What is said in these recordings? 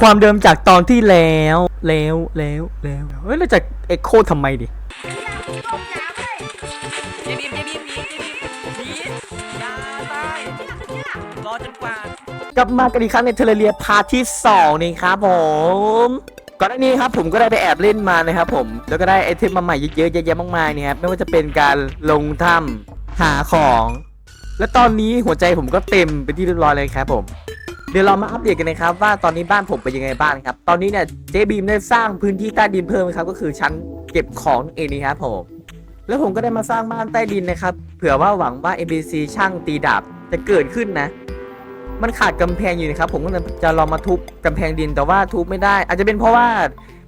ความเดิมจากตอนที่แล้วแล้วแล้วแล้วเฮ้ยเราจะเอ็กโคทำไมดิเจบีมเจบีมหนีเจบีมหนีอย่าตายรอจนกว่ากลับมากันอีกครั้งในเทเลเรียพาร์ทที่2นี่ครับผมก่อนหน้านี้ครับผมก็ได้ไปแอบเล่นมานะครับผมแล้วก็ได้ไอเทมมาใหม่เยอะๆแยะๆมากมายนี่ครับไม่ว่าจะเป็นการลงถ้ำหาของ และตอนนี้หัวใจผมก็เต็มเป็นที่เรียบร้อยเลยครับผม เดี๋ยวเรามาอัปเดตกันนะครับว่าตอนนี้บ้านผมเป็นยังไงบ้างครับ ตอนนี้เนี่ยเจบีมได้สร้างพื้นที่ใต้ดินเพิ่มครับก็คือชั้นเก็บของเองนะครับผมแล้วผมก็ได้มาสร้างบ้านใต้ดินนะครับ เผื่อว่าหวังว่า NPC ช่างตีดาบจะเกิดขึ้นนะ มันขาดกำแพงอยู่นะครับ ผมก็จะลองมาทุบกำแพงดินแต่ว่าทุบไม่ได้ อาจจะเป็นเพราะว่า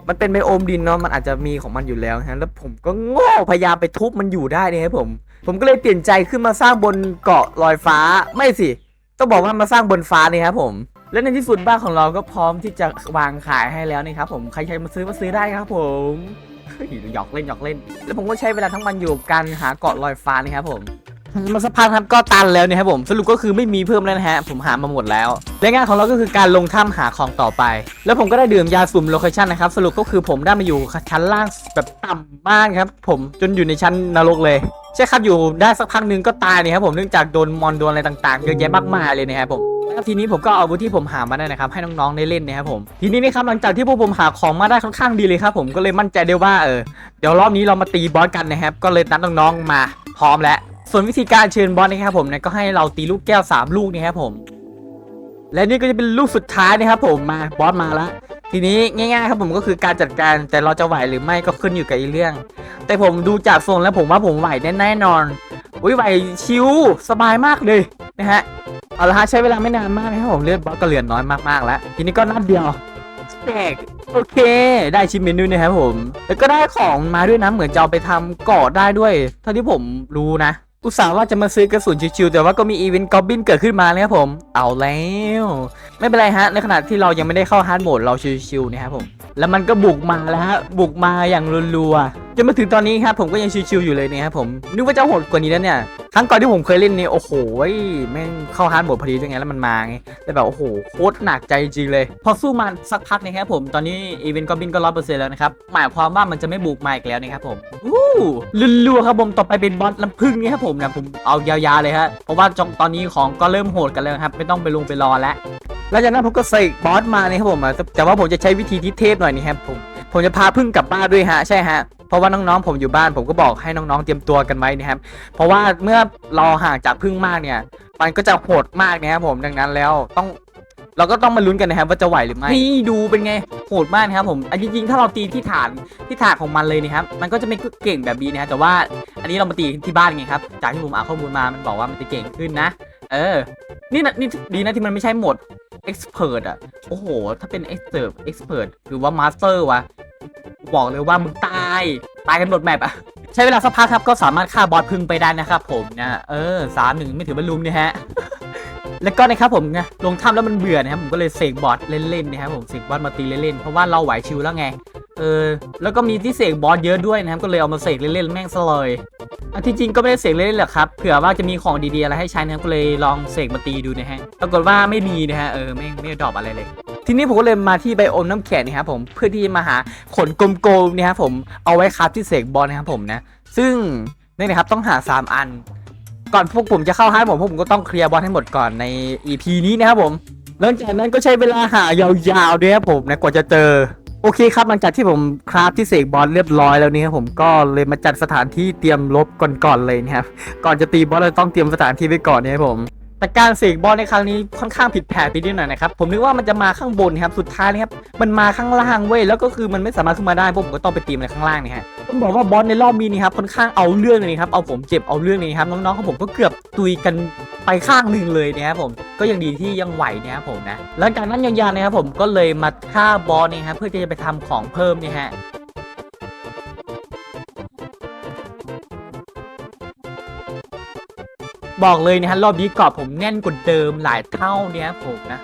มันเป็นไบโอมดินเนาะมันอาจจะมีของมันอยู่แล้วนะแล้วผมก็โง่พยายามไปทุบมันอยู่ได้นะครับผม ผมก็เลยเปลี่ยนใจขึ้นมาสร้างบนเกาะลอยฟ้าไม่สิ ต้องบอกว่ามาสร้างบนฟ้านี่ครับผม และในที่สุดบ้านของเราก็พร้อมที่จะวางขายให้แล้วนี่ครับผมใครใครมาซื้อมาซื้อได้ครับผมหยอกเล่นหยอกเล่น แล้วผมก็ใช้เวลาทั้งวันอยู่กับการหาเกาะลอยฟ้านี่ครับผมมาสักพักครับก็ตันแล้วเนี่ยครับผมสรุปก็คือไม่มีเพิ่มแล้วนะฮะผมหามาหมดแล้วและงานของเราก็คือการลงถ้ำหาของต่อไป แล้วผมก็ได้ดื่มยาสุ่มโลเคชั่นนะครับสรุปก็คือผมได้มาอยู่ชั้นล่างแบบต่ำมากครับ ผมจนอยู่ในชั้นนรกเลย ใช่ครับอยู่ได้สักพักหนึงก็ตายเนี่ยครับผมเนื่องจากโดนมอนโดนอะไรต่างๆเยอะแยะมากมายเลยนะครับผมทีนี้ผมก็เอาอาวุธที่ผมหามาได้นะครับ ให้น้องๆได้เล่นนะครับผมทีนี้นะครับหลังจากที่พวกผมหาของมาได้ค่อนข้างดีเลยครับผมก็เลยมั่นใจได้ว่าเออเดี๋ยวรอบนี้เรามาตีบอสกันนะครับก็เลยนัดน้องๆมาพร้อมแล้วส่วนวิธีการเชิญบอสนะครับผมเนี่ยก็ให้เราตีลูกแก้วสามลูกนะครับผม และนี่ก็จะเป็นลูกสุดท้ายนะครับผมมาบอสมาแล้ว ทีนี้ง่ายๆครับผมก็คือการจัดการแต่เราจะไหวหรือไม่ก็ขึ้นอยู่กับอีเรื่อง แต่ผมดูจากทรงแล้วผมว่าผมไหวแน่นอนอุ้ยไหวชิวสบายมากเลยนะฮะเอาละฮะใช้เวลาไม่นานมากนะครับผมเลือดบอสก็เหลือน้อยมากๆแล้ว ทีนี้ก็นัดเดียวแจกโอเค ได้ชิมเมนูนะครับผม แล้วก็ได้ของมาด้วยนะเหมือนจะเอาไปทำเกาะได้ด้วย เท่าที่ผมรู้นะ อุตส่าห์ว่าจะมาซื้อกระสุนชิวๆแต่ว่าก็มีอีเวนต์กอบบินเกิดขึ้นมาเลยครับผม เอาแล้ว ไม่เป็นไรฮะ ในขณะที่เรายังไม่ได้เข้าฮาร์ดโหมดเราชิวๆนะครับผม แล้วมันก็บุกมาแล้วฮะ บุกมาอย่างรัวๆ นมาถึงตอนนี้ครับผมก็ยังชิวๆอยู่เลยนะครับผมนึกว่าจะโหดกว่านี้แล้วเนี่ยครั้งก่อนที่ผมเคยเล่นนี่โอ้โหแม่งเข้าฮาร์ดโหมดพอดีด้วยไงแล้วมันมาไงแต่แบบโอ้โหโคตรหนักใจจริงเลย พอสู้มาสักพักนะครับผมตอนนี้อีเวนต์กอบินก็ร้อยเปอร์เซ็นต์แล้วนะครับหมายความว่ามันจะไม่บุกมาอีกแล้วนะครับผมอู้รัวๆครับผมต่อไปเป็นบอสลำพึ่งนี่ครับผมนะผมเอายาวๆเลยฮะเพราะว่าจงตอนนี้ของก็เริ่มโหดกันแล้วครับไม่ต้องไปลงไปรอแล้วหลังจากนั้นผมก็เสกบอสมาเนี่ยครับผมแต่ว่าผมจะใช้วิธีที่เทพหน่อยนี่ครับผม ผมจะพาพึ่งกลับบ้านด้วยฮะใช่ฮะเพราะว่าน้องๆผมอยู่บ้าน ผมก็บอกให้น้องๆเตรียมตัวกันไว้นะครับ เพราะว่าเมื่อเราห่างจากพึ่งมากเนี่ย มันก็จะโหดมากนะครับผมดังนั้นแล้วต้องเราก็ต้องมาลุ้นกันนะครับว่าจะไหวหรือไม่ นี่ดูเป็นไงโหดมากนะครับผมอันจริงๆถ้าเราตีที่ฐานที่ฐานของมันเลยนะครับ มันก็จะไม่เก่งแบบนี้นะครับแต่ว่าอันนี้เรามาตีที่บ้านไงครับจากที่ผมอ่านข้อมูลมามันบอกว่ามันจะเก่งขึ้นนะ เออ นี่นะนี่ดีนะที่มันไม่ใช่โหมด expert อะโอ้โห ถ้าเป็น expert expert หรือว่า master วะ บอกเลยว่ามึงตาย ตายกันหมดแมปอะใช้เวลาสักพักครับก็สามารถฆ่าบอสพึ่งไปได้นะครับผมนะเออสามหนึ่งไม่ถือว่าลุมเนี่ยฮะแล้วก็นะครับผมไงลงถ้ำแล้วมันเบื่อนะครับผมก็เลยเสกบอสเล่นๆนะครับผมเสกบอสมาตีเล่นๆเพราะว่าเราไหวชิวแล้วไงเออแล้วก็มีที่เสกบอสเยอะด้วยนะครับก็เลยเอามาเสกเล่นๆแม่งซะเลยอันที่จริงก็ไม่ได้เสกเล่นๆหรอกครับเผื่อว่าจะมีของดีๆอะไรให้ใช้นะครับก็เลยลองเสกมาตีดูนะฮะปรากฏว่าไม่มีนะฮะเออไม่ไม่ดรอปอะไรเลย ทีนี้ผมก็เลยมาที่ไบโอมน้ำแข็งนะครับผมเพื่อที่มาหาขนกลมๆเนี่ครับผมเอาไว้ครับที่เสกบอลนะครับผมนะซึ่งนี่นะครับต้องหา 3 อัน ก่อนพวกผมจะเข้าฮาร์ดโหมพวกผมก็ต้องเคลียร์บอลให้หมดก่อนใน EP นี้นะครับผมหลังจากนั้นก็ใช้เวลาหายาวๆด้วยครับผมนะกว่าจะเจอโอเคครับหลังจากที่ผมคราฟที่เสกบอลเรียบร้อยแล้วนี่ครับผมก็เลยมาจัดสถานที่เตรียมลบก่อนๆเลยนะครับก่อนจะตีบอลเราต้องเตรียมสถานที่ไว้ก่อนนะครับผม แต่การเสกบอลในครั้งนี้ค่อนข้างผิดแผนไปนิดหน่อยนะครับผมนึกว่ามันจะมาข้างบนครับสุดท้ายนะครับมันมาข้างล่างเว้ยแล้วก็คือมันไม่สามารถขึ้นมาได้พวกผมก็ต้องไปตีมันข้างล่างนี่ฮะต้องบอกว่าบอลในรอบนี้นี่ครับค่อนข้างเอาเรื่องเลยนะครับเอาผมเจ็บเอาเรื่องเลยครับน้องๆของผมก็เกือบตุยกันไปข้างหนึ่งเลยนะครับผมก็ยังดีที่ยังไหวนะครับผมนะหลังจากนั้นยาวๆนะครับผมก็เลยมาฆ่าบอลนี่ครับเพื่อที่จะไปทำของเพิ่มนี่ฮะ บอกเลยนะฮะรอบนี้กรอบผมแน่นกว่าเดิมหลายเท่าเนี่ยครับผมนะ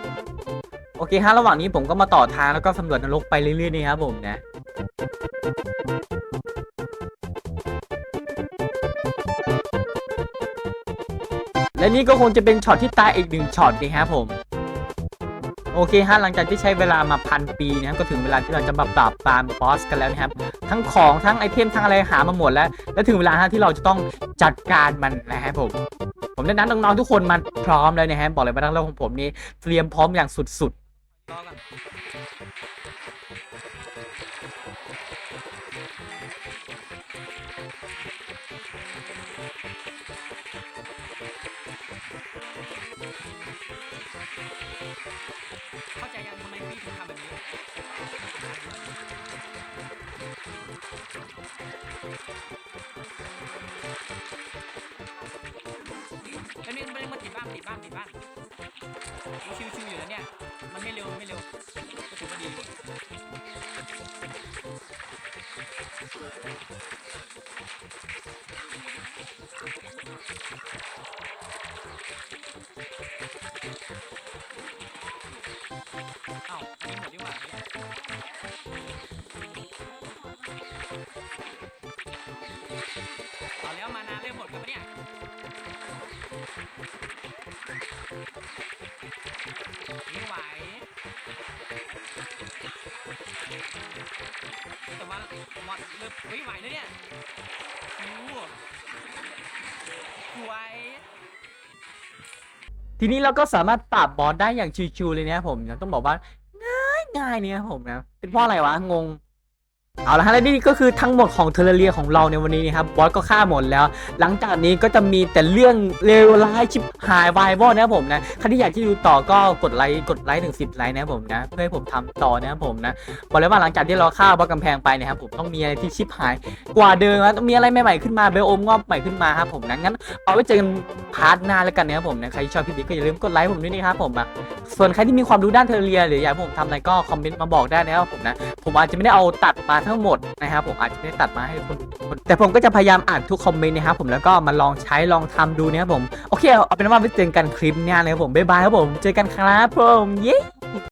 โอเคฮะระหว่างนี้ผมก็มาต่อทางแล้วก็สำรวจนรกไปเรื่อยๆนี่ครับผมนะและนี่ก็คงจะเป็นช็อตที่ตายอีกหนึ่งช็อตนะครับผม โอเคฮะหลังจากที่ใช้เวลามาพันปีนะครับก็ถึงเวลาที่เราจะมาปราบปรามบอสกันแล้วนะครับ ทั้งของทั้งไอเทมทั้งอะไรหามาหมดแล้ว และถึงเวลาฮะที่เราจะต้องจัดการมันนะครับผม ผมแนะนำนน้องๆทุกคนมันพร้อมเลยนะฮะบอกเลยว่าทั้งโลกของผมนี่เตรียมพร้อมอย่างสุดๆ แล้วนี่มันมาติดบ้านติดบ้านติดบ้างมันชิวๆอยู่แล้วเนี่ย มันไม่เร็วไม่เร็วก็ถือว่าดีอยู่เอ้าอันนี้หมดดีกว่า แต่ว่าหมดเริ่มไม่ไหวแล้วเนี่ยโอ้โหไหวย ทีนี้เราก็สามารถปราบบอสได้อย่างชิวๆเลยนะครับผมต้องบอกว่าง่ายง่ายๆเนี่ยครับผมนะเป็นเพราะอะไรวะงง เอาละฮะและนี่ก็คือทั้งหมดของเทเลเรียของเราในวันนี้นะครับบอสก็ฆ่าหมดแล้ว หลังจากนี้ก็จะมีแต่เรื่องเลวร้ายชิบหายวายวอดนะครับผมนะใครที่อยากที่ดูต่อก็กดไลค์กดไลค์ถึงสิบไลค์นะครับผมนะเพื่อให้ผมทำต่อนะครับผมนะบอกเลยว่าหลังจากที่เราฆ่าบอสกำแพงไปนะครับผมต้องมีอะไรที่ชิบหายกว่าเดิมนะต้องมีอะไรใหม่ๆขึ้นมาเบลโอมงอกใหม่ขึ้นมาครับผมนะงั้นเอาไว้เจอกันพาร์ทหน้าแล้วกันนะครับผมนะใครที่ชอบคลิปนี้ก็อย่าลืมกดไลค์ผมด้วยนะครับผมนะส่วนใครที่มีความรู้ด้านเทเลเรียหรืออยากผมทำอะไรก็คอมเมนต์มาบอกได้นะครับผมนะผมอาจจะไม่ได้เอาตัดมาทั้งหมดนะครับผมอาจจะไม่ได้ตัดมาให้คนคนแต่ผมก็จะพยายามอ่านทุกคอมเมนต์นะครับผมแล้วก็มาลองใช้ลองทำดูนะครับผมโอเคเอาเป็นว่าไว้เจอกันคลิปหน้านะครับผมบ๊ายบายครับผมเจอกันครับผมเย้